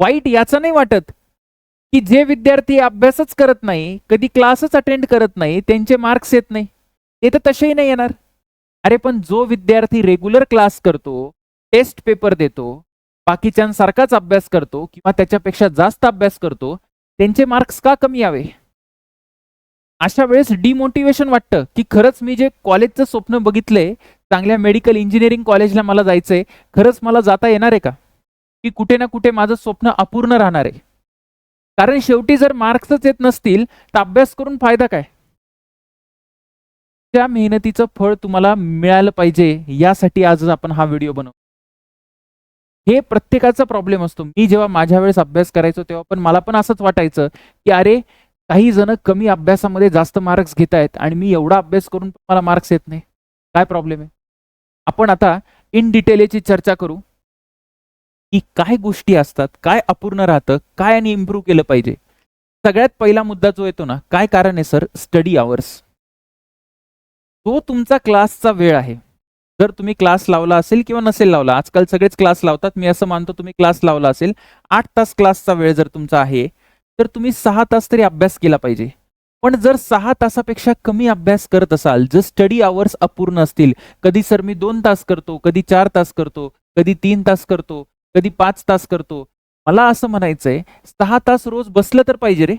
वाईट याचं नाही वाटत. की जे विद्यार्थी अभ्यासच करत नाही कधी क्लासच अटेंड करत नाही त्यांचे मार्क्स येत नाही. ते तर तसेही नाही येणार. अरे पण जो विद्यार्थी रेग्युलर क्लास करतो टेस्ट पेपर देतो बाकीच्यांसारखाच अभ्यास करतो किंवा त्याच्यापेक्षा जास्त अभ्यास करतो त्यांचे मार्क्स का कमी यावे? अशा वेळेस डिमोटिवेशन वाटतं की खरंच मी जे कॉलेजचं स्वप्न बघितलंय चांगल्या मेडिकल इंजिनिअरिंग कॉलेजला मला जायचंय खरंच मला जाता येणार आहे का? की कुठे ना कुठे माझं स्वप्न अपूर्ण राहणार आहे. कारण शेवटी जर मार्क्सच येत नसतील तर अभ्यास करून फायदा काय? त्या मेहनतीचं फळ तुम्हाला मिळालं पाहिजे यासाठी आज आपण हा व्हिडिओ बनव हे प्रत्येकाचा प्रॉब्लेम असतो. मी जेव्हा माझ्या वेळेस अभ्यास करायचो तेव्हा पण मला पण असंच वाटायचं की अरे काही जण कमी अभ्यासामध्ये जास्त मार्क्स घेत आहेत आणि मी एवढा अभ्यास करून मला मार्क्स येत नाही. काय प्रॉब्लेम आहे? आपण आता इन डिटेल याची चर्चा करू. की काय गोष्टी असतात काय अपूर्ण राहतं काय आणि इम्प्रूव्ह केलं पाहिजे? सगळ्यात पहिला मुद्दा जो येतो ना काय कारण आहे सर स्टडी आवर्स तो तुमचा क्लासचा वेळ आहे. जर तुम्ही क्लास लावला असेल किंवा नसेल लावला आजकाल सगळेच क्लास लावतात मी असं मानतो तुम्ही क्लास लावला असेल आठ तास क्लासचा वेळ जर तुमचा आहे तर तुम्ही सहा तास तरी अभ्यास केला पाहिजे. पण जर सहा तासापेक्षा कमी अभ्यास करत असाल जर स्टडी आवर्स अपूर्ण असतील कधी सर मी दोन तास करतो कधी चार तास करतो कधी तीन तास करतो कधी पाच तास करतो. मला असं म्हणायचंय सहा तास रोज बसलं तर पाहिजे रे.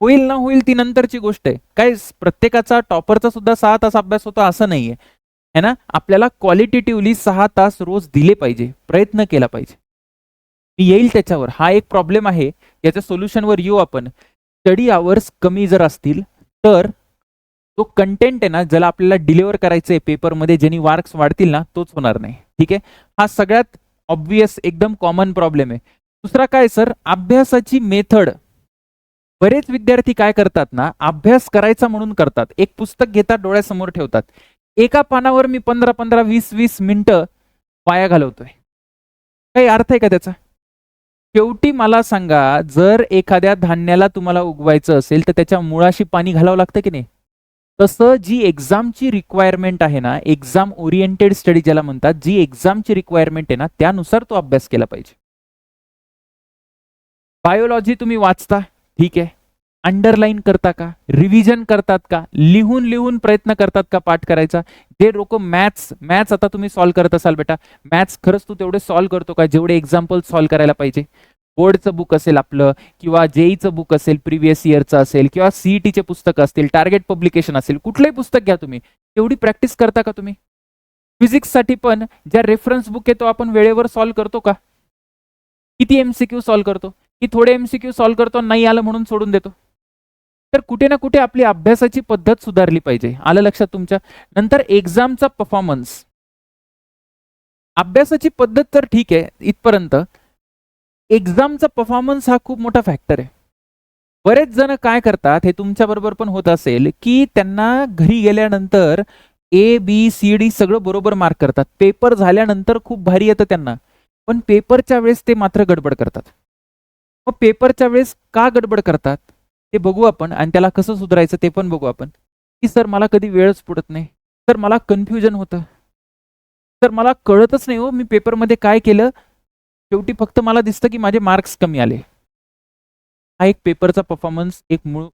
होईल ना होईल ती नंतरची गोष्ट आहे. काय प्रत्येकाचा टॉपरचा सुद्धा सहा तास अभ्यास होतो असं नाहीये. है ना? आपल्याला क्वालिटेटिव्हली सहा तास रोज दिले पाहिजे. प्रयत्न केला पाहिजे. मी येईल त्याच्यावर. हा एक प्रॉब्लेम आहे. याच्या सोल्युशनवर येऊ आपण. स्टडी आवर्स कमी जर असतील तर तो कंटेंट आहे ना ज्याला आपल्याला डिलिव्हर करायचं आहे पेपरमध्ये ज्यांनी मार्क्स वाढतील ना तोच होणार नाही. ठीक आहे? हा सगळ्यात ऑब्वियस एकदम कॉमन प्रॉब्लेम आहे. दुसरा काय सर अभ्यासाची मेथड बरेच विद्यार्थी काय करतात ना अभ्यास करायचा म्हणून करतात. एक पुस्तक घेतात डोळ्यासमोर ठेवतात. एका पानावर मी पंधरा पंधरा वीस वीस मिनिटं वाया घालवतोय. काही अर्थ आहे का त्याचा? शेवटी मला सांगा जर एखाद्या धान्याला तुम्हाला उगवायचं असेल तर त्याच्या मुळाशी पाणी घालावं लागतं की नाही? तसं जी एक्झामची रिक्वायरमेंट आहे ना एक्झाम ओरिएंटेड स्टडी ज्याला म्हणतात जी एक्झामची रिक्वायरमेंट आहे ना त्यानुसार तो अभ्यास केला पाहिजे. बायोलॉजी तुम्ही वाचता ठीक आहे. अंडरलाईन करता का रिव्हिजन करतात का लिहून लिहून प्रयत्न करतात का पाठ करायचा? जे लोक मॅथ्स मॅथ्स आता तुम्ही सॉल्व्ह करत असाल बेटा. मॅथ्स खरंच तू तेवढे सॉल्व्ह करतो का जेवढे एक्झाम्पल सॉल्व्ह करायला पाहिजे? बोर्डचं बुक असेल आपलं किंवा जेईचं बुक असेल प्रिव्हियस इयरचं असेल किंवा सीईटीचे पुस्तक असतील टार्गेट पब्लिकेशन असेल कुठलंही पुस्तक घ्या तुम्ही. एवढी प्रॅक्टिस करता का तुम्ही? फिजिक्ससाठी पण ज्या रेफरन्स बुक आहे तो आपण वेळेवर सॉल्व्ह करतो का? किती एमसीक्यू सॉल्व्ह करतो? की थोडे एमसीक्यू सॉल्व्ह करतो नाही आलं म्हणून सोडून देतो? तर कुठे ना कुठे आपली अभ्यासाची पद्धत सुधारली पाहिजे. आलं लक्षात तुमच्या? नंतर एक्झामचा परफॉर्मन्स अभ्यासाची पद्धत तर ठीक आहे इथपर्यंत. एक्झामचा परफॉर्मन्स हा खूप मोठा फॅक्टर आहे. बरेच जण काय करतात हे तुमच्या बरोबर पण होत असेल की त्यांना घरी गेल्यानंतर ए बी सी डी सगळं बरोबर मार्क करतात. पेपर झाल्यानंतर खूप भारी येतं त्यांना. पण पेपरच्या वेळेस ते मात्र गडबड करतात. मग पेपरच्या वेळेस का गडबड करतात? ते बघू आपण. आणि त्याला कसं सुधारायचं ते पण बघू आपण. की सर मला कधी वेळच पुरत नाही. सर मला कन्फ्युजन होतं. सर मला कळतच नाही हो मी पेपरमध्ये काय केलं? शेवटी फक्त मला दिसतं की माझे मार्क्स कमी आले. हा एक पेपरचा परफॉर्मन्स एक मूळ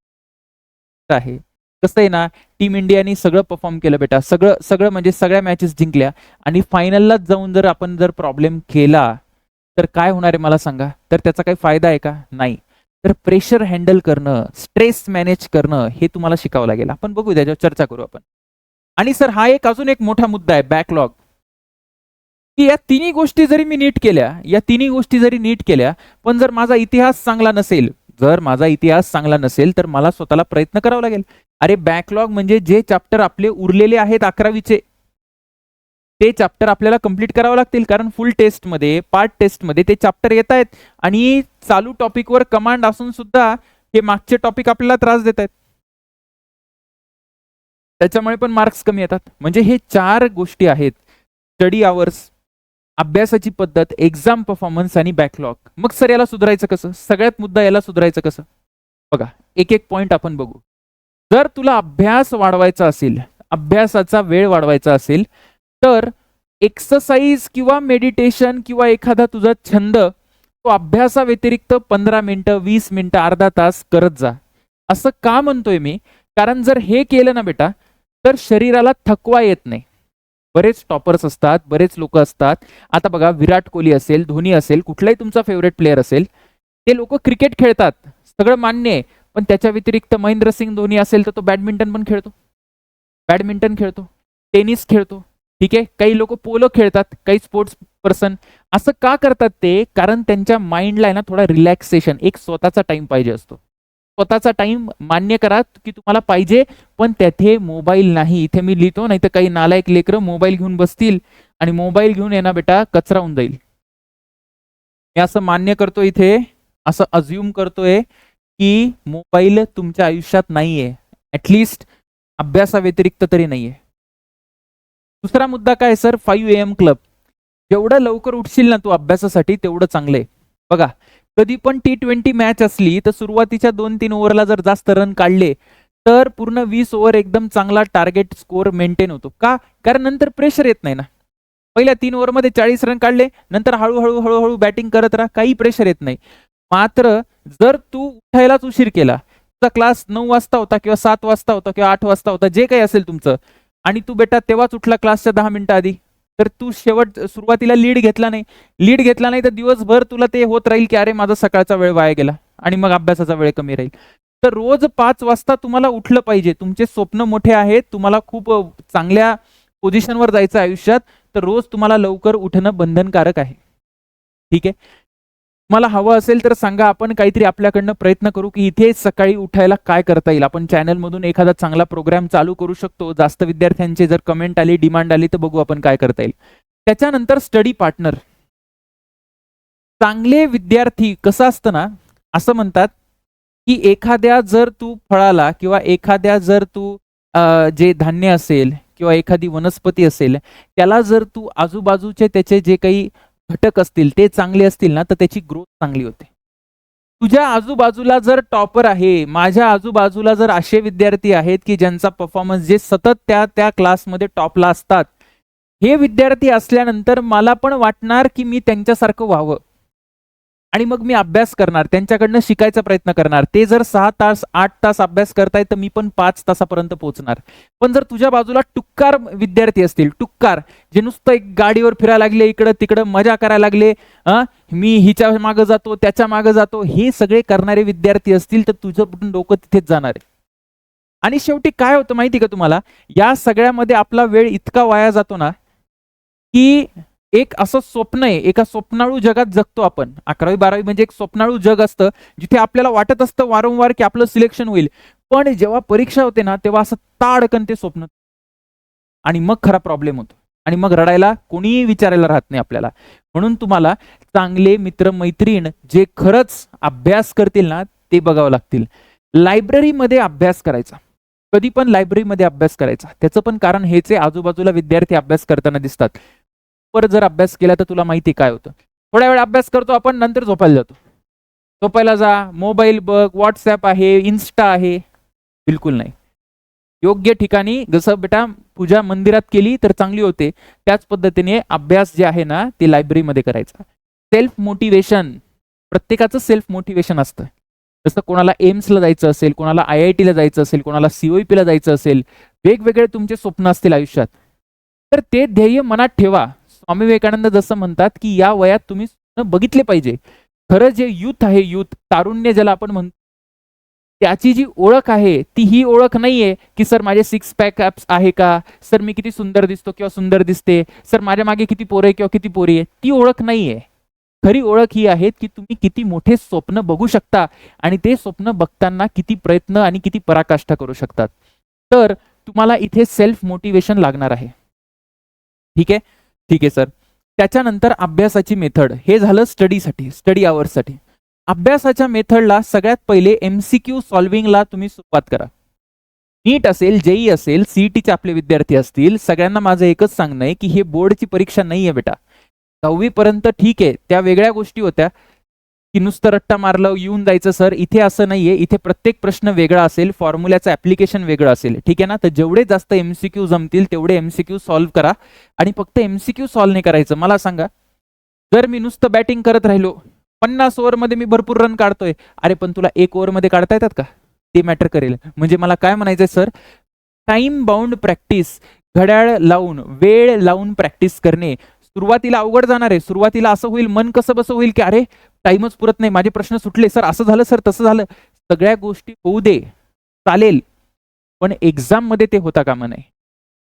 आहे. कसं आहे ना टीम इंडियाने सगळं परफॉर्म केलं बेटा. सगळं सगळं म्हणजे सगळ्या मॅचेस जिंकल्या. आणि फायनललाच जाऊन जर आपण जर प्रॉब्लेम केला तर काय होणार आहे मला सांगा? तर त्याचा काही फायदा आहे का? नाही. तर प्रेशर हँडल करणं स्ट्रेस मॅनेज करणं हे तुम्हाला शिकावं लागेल. आपण बघू त्याच्यावर चर्चा करू आपण. आणि सर हा एक अजून एक मोठा मुद्दा आहे बॅकलॉग की या तिन्ही गोष्टी जरी मी नीट केल्या या तिन्ही गोष्टी जरी नीट केल्या पण जर माझा इतिहास चांगला नसेल जर माझा इतिहास चांगला नसेल तर मला स्वतःला प्रयत्न करावा लागेल. अरे बॅकलॉग म्हणजे जे चॅप्टर आपले उरलेले आहेत अकरावीचे ते चॅप्टर आपल्याला कंप्लीट करावं लागतील. कारण फुल टेस्टमध्ये पार्ट टेस्टमध्ये ते चॅप्टर येत आहेत. आणि चालू टॉपिकवर कमांड असून सुद्धा हे मागचे टॉपिक आपल्याला त्रास देत आहेत. त्याच्यामुळे पण मार्क्स कमी येतात. म्हणजे हे चार गोष्टी आहेत. स्टडी आवर्स अभ्यासाची पद्धत एक्झाम परफॉर्मन्स आणि बॅकलॉग मग सर याला सुधारायचं कसं? सगळ्यात मुद्दा याला सुधारायचं कसं? बघा एक एक पॉईंट आपण बघू. जर तुला अभ्यास वाढवायचा असेल अभ्यासाचा वेळ वाढवायचा असेल तर एक्सरसाइज किंवा मेडिटेशन किंवा एखादा तुझा छंद तो अभ्यासाव्यतिरिक्त पंधरा मिनटं वीस मिनटं अर्धा तास करत जा. असं का म्हणतोय मी? कारण जर हे केलं ना बेटा तर शरीराला थकवा येत नाही. बरेच टॉपर्स असतात बरेच लोक असतात. आता बघा विराट कोहली असेल धोनी असेल कुठलाही तुमचा फेवरेट प्लेअर असेल ते लोक क्रिकेट खेळतात. सगळं मान्य आहे. पण त्याच्या व्यतिरिक्त महेंद्र सिंग धोनी असेल तर तो बॅडमिंटन पण खेळतो. बॅडमिंटन खेळतो. टेनिस खेळतो. ठीक आहे? काही लोक पोलो खेळतात काही स्पोर्ट्स पर्सन असं का करतात ते? कारण त्यांच्या माइंडला आहे ना थोडा रिलॅक्सेशन एक स्वतःचा टाइम पाहिजे असतो. स्वतःचा टाइम मान्य करा की तुम्हाला पाहिजे पण त्याथे मोबाईल नाही. इथे मी लिहितो नाही तर काही नालायक लेकरं मोबाईल घेऊन बसतील आणि मोबाईल घेऊन येणार बेटा कचरा होऊन जाईल. मी असं मान्य करतो इथे असं अज्युम करतोय की मोबाईल तुमच्या आयुष्यात नाहीये. ऍटलिस्ट अभ्यासाव्यतिरिक्त तरी नाहीये. दुसरा मुद्दा काय sir? Five A M club जेवढं लवकर उठशील ना तू अभ्यासासाठी तेवढं चांगलं आहे. बघा कधी पण टी ट्वेंटी मॅच असली तर सुरुवातीच्या दोन तीन ओव्हरला जर जास्त रन काढले तर पूर्ण वीस ओव्हर एकदम चांगला टार्गेट स्कोअर मेंटेन होतो. का? कारण नंतर प्रेशर येत नाही ना. पहिल्या तीन ओव्हरमध्ये चाळीस रन काढले नंतर हळूहळू हळूहळू बॅटिंग करत राहा काही प्रेशर येत नाही. मात्र जर तू उठायलाच उशीर केला तुझा क्लास नऊ वाजता होता किंवा सात वाजता होता किंवा आठ वाजता होता जे काही असेल तुमचं आणि तू बेटा तेव्हाच उठला क्लासच्या दहा मिनिटं आधी तर तू शेवट सुरुवातीला लीड घेतला नाही. लीड घेतला नाही तर दिवसभर तुला ते होत राहील की अरे माझा सकाळचा वेळ वाया गेला आणि मग अभ्यासाचा वेळ कमी राहील. तर रोज पाच वाजता तुम्हाला उठलं पाहिजे. तुमचे स्वप्न मोठे आहेत. तुम्हाला खूप चांगल्या पोझिशनवर जायचं आयुष्यात. तर रोज तुम्हाला लवकर उठणं बंधनकारक आहे. ठीक आहे? मला हवं असेल तर सांगा आपण काहीतरी आपल्याकडनं प्रयत्न करू की इथे सकाळी उठायला काय करता येईल. आपण चॅनलमधून एखादा चांगला प्रोग्राम चालू करू शकतो. जास्त विद्यार्थ्यांचे जर कमेंट आली डिमांड आली तर बघू आपण काय करता येईल. त्याच्यानंतर स्टडी पार्टनर चांगले विद्यार्थी कसं असतं ना असं म्हणतात की एखाद्या जर तू फळाला किंवा एखाद्या जर तू जे धान्य असेल किंवा एखादी वनस्पती असेल त्याला जर तू आजूबाजूचे त्याचे जे काही घटक असतील ते चांगले असतील ना तर त्याची ग्रोथ चांगली होते. तुझ्या आजूबाजूला जर टॉपर आहे माझ्या आजूबाजूला जर असे विद्यार्थी आहेत की ज्यांचा परफॉर्मन्स जे सतत त्या त्या क्लासमध्ये टॉपला असतात हे विद्यार्थी असल्यानंतर मला पण वाटणार की मी त्यांच्यासारखं व्हावं. आणि मग मी अभ्यास करणार त्यांच्याकडनं शिकायचा प्रयत्न करणार. ते जर सहा तास आठ तास अभ्यास करतायत तर मी पण पाच तासापर्यंत पोहोचणार पण जर तुझ्या बाजूला टुक्कार विद्यार्थी असतील टुक्कार जे नुसतं एक गाडीवर फिरायला लागले इकडं तिकडं मजा करायला लागले अं, मी हिच्या मागं जातो त्याच्या मागं जातो हे सगळे करणारे विद्यार्थी असतील तर तुझं कुठून डोकं तिथेच जाणार आहे. आणि शेवटी काय होतं माहिती का तुम्हाला? या सगळ्यामध्ये आपला वेळ इतका वाया जातो ना की एक असं स्वप्न आहे एका स्वप्नाळू जगात जगतो आपण. अकरावी बारावी म्हणजे एक स्वप्नाळू जग असतं जिथे आपल्याला वाटत असतं वारंवार की आपलं सिलेक्शन होईल. पण जेव्हा परीक्षा होते ना तेव्हा असं ताडकन ते स्वप्न. आणि मग खरा प्रॉब्लेम होतो. आणि मग रडायला कोणीही विचारायला राहत नाही आपल्याला. म्हणून तुम्हाला चांगले मित्र मैत्रीण जे खरंच अभ्यास करतील ना ते बघावं लागतील. लायब्ररीमध्ये अभ्यास करायचा. कधी पण लायब्ररीमध्ये अभ्यास करायचा. त्याचं पण कारण हेच आहे आजूबाजूला विद्यार्थी अभ्यास करताना दिसतात. परत जर अभ्यास केला तर तुला माहिती काय होतं? थोड्या वेळ अभ्यास करतो आपण नंतर झोपायला जातो. झोपायला जा. मोबाईल बघ व्हॉट्सॲप आहे इन्स्टा आहे. बिलकुल नाही. योग्य ठिकाणी जसं बेटा पूजा मंदिरात केली तर चांगली होते. त्याच पद्धतीने अभ्यास जे आहे ना ते लायब्ररीमध्ये करायचा. सेल्फ मोटिवेशन प्रत्येकाचं सेल्फ मोटिवेशन असतं. जसं कोणाला एम्सला जायचं असेल कोणाला आय आय टीला जायचं असेल कोणाला सीओईपीला जायचं असेल वेगवेगळे तुमचे स्वप्न असतील आयुष्यात. तर ते ध्येय मनात ठेवा. स्वामी विवेकानंद जसं म्हणतात की या वयात तुम्ही स्वप्न बघितले पाहिजे. खरं जे युथ आहे युथ तारुण्य ज्याला आपण म्हणतो त्याची जी ओळख आहे ती ही ओळख नाहीये की सर माझे सिक्स पॅक ॲप्स आहे का? सर मी किती सुंदर दिसतो किंवा सुंदर दिसते? सर माझ्या मागे किती पोरं आहे किंवा किती पोरी आहे? ती ओळख नाहीये. खरी ओळख ही आहे की तुम्ही किती मोठे स्वप्न बघू शकता आणि ते स्वप्न बघताना किती प्रयत्न आणि किती पराकाष्ठा करू शकतात. तर तुम्हाला इथे सेल्फ मोटिवेशन लागणार आहे. ठीक आहे? ठीक आहे सर त्याच्यानंतर अभ्यासाची मेथड. हे झालं स्टडीसाठी स्टडी आवर्ससाठी अभ्यासाच्या मेथडला सगळ्यात पहिले एम सी क्यू सॉल्व्हिंगला तुम्ही सुरुवात करा. नीट असेल जेई असेल सीईटीचे आपले विद्यार्थी असतील सगळ्यांना माझं एकच सांगणं आहे की हे बोर्डची परीक्षा नाही आहे बेटा. दहावी पर्यंत ठीक आहे त्या वेगळ्या गोष्टी होत्या. की नुसतं रट्टा मारलं येऊन जायचं सर इथे असं नाहीये. इथे प्रत्येक प्रश्न वेगळा असेल फॉर्म्युल्याचं ऍप्लिकेशन वेगळं असेल. ठीक आहे ना? तर जेवढे जास्त एमसीक्यू जमतील तेवढे एमसीक्यू सॉल्व्ह करा. आणि फक्त एमसीक्यू सॉल्व्ह नाही करायचं. मला सांगा जर मी नुसतं बॅटिंग करत राहिलो पन्नास ओव्हरमध्ये मी भरपूर रन काढतोय. अरे पण तुला एक ओव्हरमध्ये काढता येतात का? ते मॅटर करेल. म्हणजे मला काय म्हणायचंय सर टाइम बाउंड प्रॅक्टिस घड्याळ लावून वेळ लावून प्रॅक्टिस करणे. सुरुवातीला अवघड जाणार आहे. सुरुवातीला असं होईल मन कसं बसं होईल की अरे टाइमच पुरत नाही. माझे प्रश्न सुटले. सर असं झालं सर तसं झालं. सगळ्या गोष्टी होऊ दे. चालेल. पण एक्झाममध्ये ते होता कामा नये.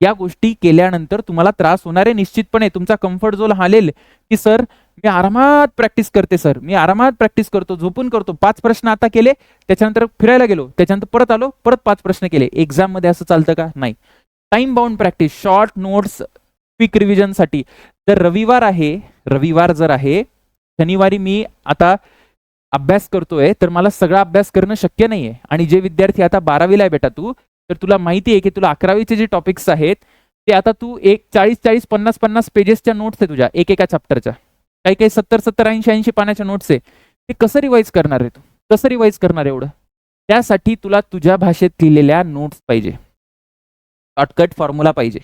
या गोष्टी केल्यानंतर तुम्हाला त्रास होणार आहे निश्चितपणे. तुमचा कम्फर्ट झोन हालेल की सर मी आरामात प्रॅक्टिस करते सर. मी आरामात प्रॅक्टिस करतो झोपून करतो. पाच प्रश्न आता केले त्याच्यानंतर फिरायला गेलो. त्याच्यानंतर परत आलो परत पाच प्रश्न केले. एक्झाममध्ये असं चालतं का? नाही. Time bound practice short notes quick रिव्हिजनसाठी तर रविवार आहे रविवार जर आहे शनिवारी मी आता अभ्यास करतोय तर मला सगळा अभ्यास करणं शक्य नाहीये. आणि जे विद्यार्थी आता बारावीला आहे बेटा तू तर तुला माहिती आहे की तुला अकरावीचे जे टॉपिक्स आहेत ते आता तू एक चाळीस चाळीस पन्नास पन्नास पेजेसच्या नोट्स आहे तुझ्या एक एका चॅप्टरच्या काही काही सत्तर सत्तर ऐंशी ऐंशी पानाच्या नोट्स आहे. ते कसं रिवाईज करणार आहे तू? कसं रिवाईज करणार आहे एवढं? त्यासाठी तुला तुझ्या भाषेत लिहिलेल्या नोट्स पाहिजे. शॉर्टकट फॉर्म्युला पाहिजे.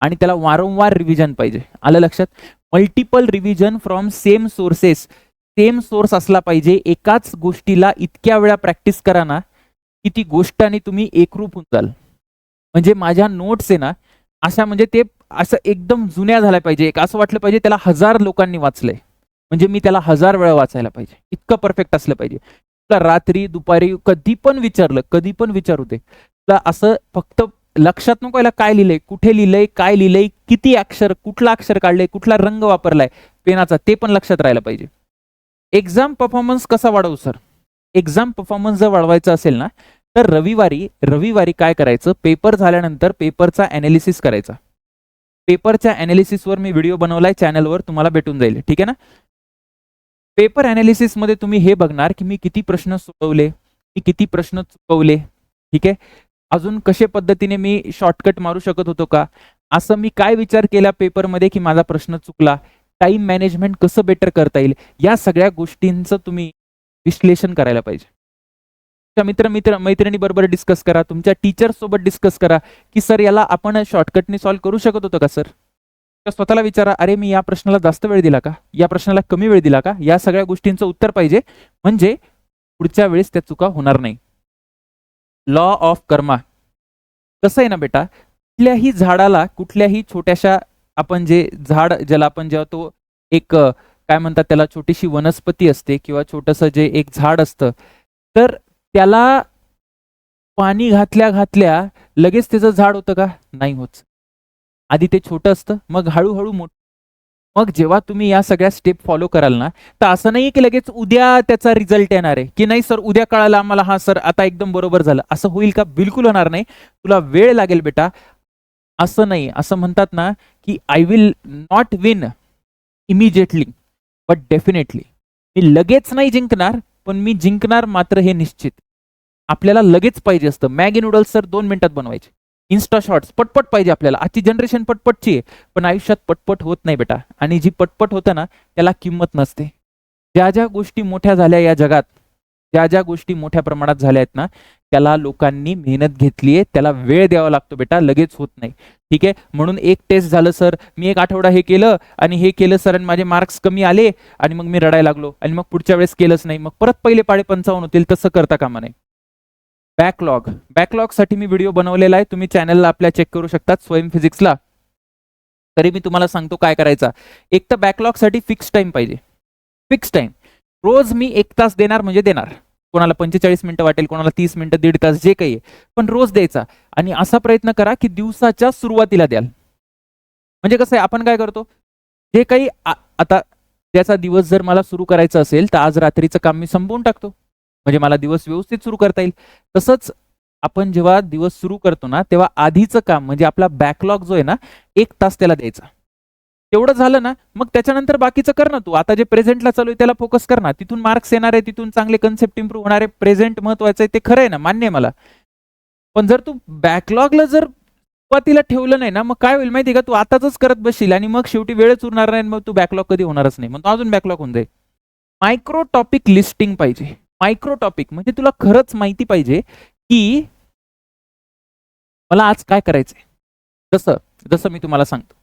आणि त्याला वारंवार रिव्हिजन पाहिजे. आलं लक्षात? Multiple revision from same sources same source असला पाहिजे. एकाच गोष्टीला इतक्या वेळा प्रॅक्टिस करा ना की ती गोष्ट आणि तुम्ही एकरूप होऊन जाल. म्हणजे माझ्या नोट्स आहे ना अशा म्हणजे ते असं एकदम जुन्या झाल्या पाहिजे. एक असं वाटलं पाहिजे त्याला हजार लोकांनी वाचलंय. म्हणजे मी त्याला हजार वेळा वाचायला पाहिजे. इतकं परफेक्ट असलं पाहिजे. तुला रात्री दुपारी कधी पण विचारलं कधी पण विचारू दे. तुला असं फक्त लक्षात नको याला काय लिहिलंय कुठे लिहिलंय काय लिहिलंय किती अक्षर कुठला अक्षर काढलंय कुठला रंग वापरलाय पेनाचा ते पण लक्षात राहायला पाहिजे. एक्झाम परफॉर्मन्स कसा वाढवू सर एक्झाम परफॉर्मन्स जर वाढवायचा असेल ना तर रविवारी रविवारी काय करायचं? पेपर झाल्यानंतर पेपरचा अनालिसिस करायचा. पेपरच्या अनालिसिसवर मी व्हिडिओ बनवलाय चॅनलवर तुम्हाला भेटून जाईल. ठीक आहे ना? पेपर अनालिसिसमध्ये तुम्ही हे बघणार की मी किती प्रश्न सोडवले मी किती प्रश्न चुकवले. ठीक आहे? अजून कशा पद्धतीने मी शॉर्टकट मारू शकत होतो का? असं मी काय विचार केला पेपरमध्ये की माझा प्रश्न चुकला? टाइम मॅनेजमेंट कसं बेटर करता येईल? या सगळ्या गोष्टींचं तुम्ही विश्लेषण करायला पाहिजे. तुमच्या मित्र मित्र मैत्रिणी बरोबर डिस्कस करा. तुमच्या टीचर सोबत डिस्कस करा की सर याला आपण शॉर्टकटने सॉल्व्ह करू शकत होतो का सर? तर स्वतःला विचारा अरे मी या प्रश्नाला जास्त वेळ दिला का? या प्रश्नाला कमी वेळ दिला का? या सगळ्या गोष्टींचं उत्तर पाहिजे. म्हणजे पुढच्या वेळेस त्या चुका होणार नाही. लॉ ऑफ कर्मा कसं आहे ना बेटा? कुठल्याही झाडाला कुठल्याही छोट्याशा आपण जे झाड ज्याला आपण जेव्हा तो एक काय म्हणतात त्याला छोटीशी वनस्पती असते किंवा छोटंसं जे एक झाड असतं तर त्याला पाणी घातल्या घातल्या लगेच त्याचं झाड होतं का? नाही होत. आधी ते छोटं असतं मग हळूहळू मोठं मग जेव्हा तुम्ही या सगळ्या स्टेप फॉलो कराल ना तर असं नाही की लगेच उद्या त्याचा रिझल्ट येणार आहे की नाही सर उद्या कळालं आम्हाला हा सर आता एकदम बरोबर झालं. असं होईल का? बिलकुल होणार नाही. तुला वेळ लागेल बेटा. असं नाही. असं म्हणतात ना की I will not win immediately but definitely मी लगेच नाही जिंकणार पण मी जिंकणार मात्र हे निश्चित. आपल्याला लगेच पाहिजे असतं. मॅगी नूडल्स सर दोन मिनिटात बनवायचे. इन्स्टा शॉर्ट्स पटपट पाहिजे आपल्याला. आजची जनरेशन पटपटची आहे पण आयुष्यात पटपट होत नाही बेटा. आणि जी पटपट होतं ना त्याला किंमत नसते. ज्या ज्या गोष्टी मोठ्या झाल्या या जगात ज्या ज्या गोष्टी मोठ्या प्रमाणात झाल्या आहेत ना त्याला लोकांनी मेहनत घेतली आहे त्याला वेळ द्यावा लागतो बेटा लगेच होत नाही. ठीक आहे? म्हणून एक टेस्ट झालं सर मी एक आठवडा हे केलं आणि हे केलं सर आणि माझे मार्क्स कमी आले आणि मग मी रडायला लागलो आणि मग पुढच्या वेळेस केलंच नाही. मग परत पहिले पाडे पंचावन्न होतील तसं करता कामा नाही बॅकलॉग बॅकलॉगसाठी मी व्हिडिओ बनवलेला आहे. तुम्ही चॅनलला आपल्या चेक करू शकतात स्वयं फिजिक्सला तरी मी तुम्हाला सांगतो काय करायचा. एक तर बॅकलॉगसाठी फिक्स टाइम पाहिजे. फिक्स टाइम रोज मी एक तास देणार म्हणजे देणार. कोणाला पंचेचाळीस मिनिटं वाटेल कोणाला तीस मिनिटं दीड तास जे काही आहे. पण रोज द्यायचा. आणि असा प्रयत्न करा की दिवसाच्या सुरुवातीला द्याल. म्हणजे कसं आहे आपण काय करतो? जे काही आ- आता त्याचा दिवस जर मला सुरू करायचा असेल तर आज रात्रीचं काम मी संपवून टाकतो. म्हणजे मला दिवस व्यवस्थित सुरू करता येईल. तसंच आपण जेव्हा दिवस सुरू करतो ना तेव्हा आधीचं काम म्हणजे आपला बॅकलॉग जो आहे ना एक तास त्याला द्यायचा. तेवढं झालं ना मग त्याच्यानंतर बाकीचं कर ना तू. आता जे प्रेझेंटला चालू आहे त्याला फोकस कर ना. तिथून मार्क्स येणार आहे तिथून चांगले कन्सेप्ट इम्प्रूव्ह होणार आहे. प्रेझेंट महत्वाचं आहे ते खरं आहे ना मान्य आहे मला. पण जर तू बॅकलॉगला जर सुरुवातीला ठेवलं नाही ना मग काय होईल माहिती आहे का? तू आताच करत बसशील आणि मग शेवटी वेळच उरणार नाही मग तू बॅकलॉग कधी होणारच नाही. मग तो अजून बॅकलॉग होऊन जाईल. मायक्रो टॉपिक लिस्टिंग पाहिजे. मायक्रो टॉपिक म्हणजे तुला खरंच माहिती पाहिजे की मला आज काय करायचंय? जसं जसं मी तुम्हाला सांगतो.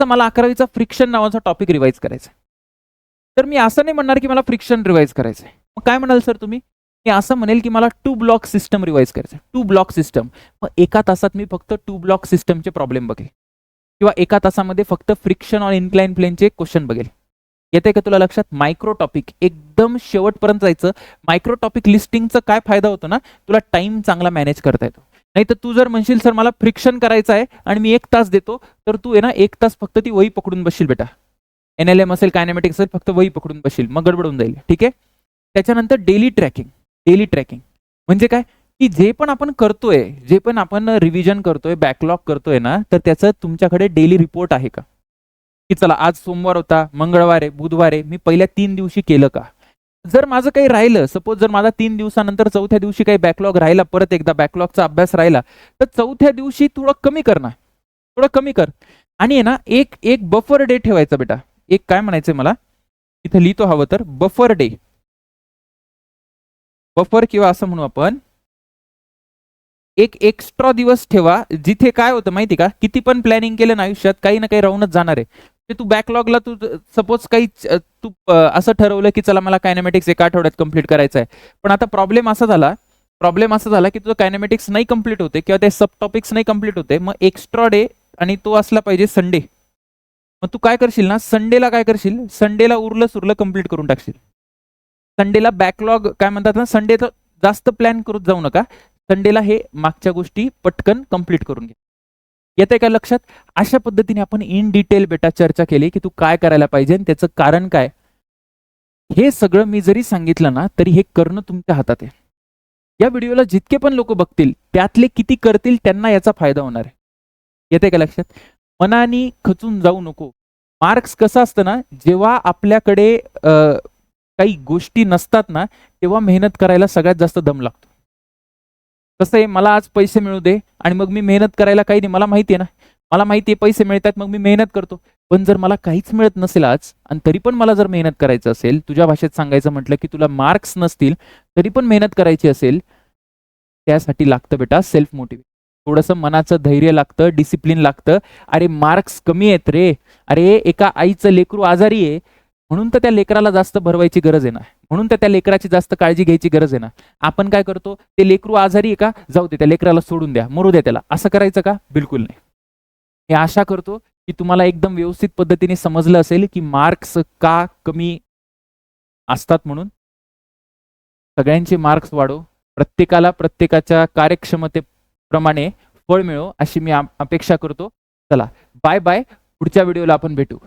तर मला अकरावीचा फ्रिक्शन नावाचा टॉपिक रिवाईज करायचा तर मी असं नाही म्हणणार की मला फ्रिक्शन रिवाईज करायचं आहे मग काय म्हणाल सर तुम्ही? मी असं म्हणेल की मला टू ब्लॉक सिस्टम रिवाईज करायचं टू ब्लॉक सिस्टम मग एका तासात मी फक्त टू ब्लॉक सिस्टमचे प्रॉब्लेम बघेल. किंवा एका तासामध्ये फक्त फ्रिक्शन ऑन इन्क्लाइन प्लेनचे क्वेश्चन बघेल. येते का तुला लक्षात? मायक्रो टॉपिक एकदम शेवटपर्यंत जायचं. मायक्रो टॉपिक लिस्टिंगचा काय फायदा होतो ना? तुला टाइम चांगला मॅनेज करता येतो. नाही तर तू जर म्हणशील सर मला फ्रिक्शन करायचं आहे आणि मी एक तास देतो तर तू आहे ना एक तास फक्त ती वही पकडून बसशील बेटा. एन एल एम असेल कायनेमॅटिक असेल फक्त वही पकडून बसशील. मग गडबडून जाईल. ठीक आहे? त्याच्यानंतर डेली ट्रॅकिंग डेली ट्रॅकिंग म्हणजे काय? की जे पण आपण करतोय जे पण आपण रिव्हिजन करतोय बॅकलॉग करतोय ना तर त्याचं तुमच्याकडे डेली रिपोर्ट आहे का? की चला आज सोमवार होता मंगळवार आहे बुधवार आहे मी पहिल्या तीन दिवशी केलं का? जर माझं काही राहिलं सपोज जर माझा तीन दिवसानंतर चौथ्या दिवशी काही बॅकलॉग राहिला परत एकदा बॅकलॉगचा अभ्यास राहिला तर चौथ्या दिवशी थोडं कमी कर ना. थोडं कमी कर. आणि ना एक एक बफर डे ठेवायचा बेटा. एक काय म्हणायचंय मला? इथे लिहितो हवं तर बफर डे बफर किंवा असं म्हणू आपण एक एक्स्ट्रा दिवस ठेवा जिथे काय होतं माहिती का? किती पण प्लॅनिंग केलं ना आयुष्यात काही ना काही राहूनच जाणार आहे. की तू बॅकलॉगला तू सपोज काही तू असं ठरवलं की चला मला कायनेमॅटिक्स एका आठवड्यात कंप्लीट करायचं आहे पण आता प्रॉब्लेम असा झाला प्रॉब्लेम असा झाला की तुझं कायनेमॅटिक्स नाही कंप्लीट होते किंवा ते सब टॉपिक्स नाही कंप्लीट होते मग एक्स्ट्रा डे आणि तो असला पाहिजे संडे मग तू काय करशील ना संडेला काय करशील? संडेला उरलं सुरलं कंप्लीट करून टाकशील. संडेला बॅकलॉग काय म्हणतात ना संडेचं जास्त प्लॅन करत जाऊ नका. संडेला हे मागच्या गोष्टी पटकन कंप्लीट करून घ्या येते का लक्षात? अशा पद्धतीने आपण इन डिटेल बेटा चर्चा केली की तू काय करायला पाहिजे आणि त्याचं कारण काय? हे सगळं मी जरी सांगितलं ना तरी हे करणं तुमच्या हातात आहे. या व्हिडिओला जितके पण लोक बघतील त्यातले किती करतील त्यांना याचा फायदा होणार आहे. येते का लक्षात? मनाने खचून जाऊ नको. मार्क्स कसं असतं ना जेव्हा आपल्याकडे काही गोष्टी नसतात ना तेव्हा मेहनत करायला सगळ्यात जास्त दम लागतो. कसं आहे मला आज पैसे मिळू दे आणि मग मी मेहनत करायला काही नाही. मला माहिती आहे ना. मला माहिती आहे पैसे मिळतात मग मी मेहनत करतो. पण जर मला काहीच मिळत नसेल आज आणि तरी पण मला जर मेहनत करायचं असेल तुझ्या भाषेत सांगायचं म्हटलं की तुला मार्क्स नसतील तरी पण मेहनत करायची असेल त्यासाठी लागतं बेटा सेल्फ मोटिवेट थोडंसं मनाचं धैर्य लागतं डिसिप्लिन लागतं. अरे मार्क्स कमी आहेत रे. अरे एका आईचं लेकरू आजारी आहे. म्हणून तर त्या लेकराला जास्त भरवायची गरज आहे ना. म्हणून तर त्या लेकराची जास्त काळजी घ्यायची गरज आहे ना. आपण काय करतो ते लेकरू आजारी आहे का? जाऊ दे त्या लेकराला सोडून द्या मरू द्या त्याला. असं करायचं का? बिलकुल नाही. मी आशा करतो की तुम्हाला एकदम व्यवस्थित पद्धतीने समजलं असेल की मार्क्स का कमी असतात म्हणून. सगळ्यांचे मार्क्स वाढो. प्रत्येकाला प्रत्येकाच्या कार्यक्षमतेप्रमाणे फळ मिळो अशी मी अपेक्षा करतो. चला बाय बाय. पुढच्या व्हिडिओला आपण भेटू.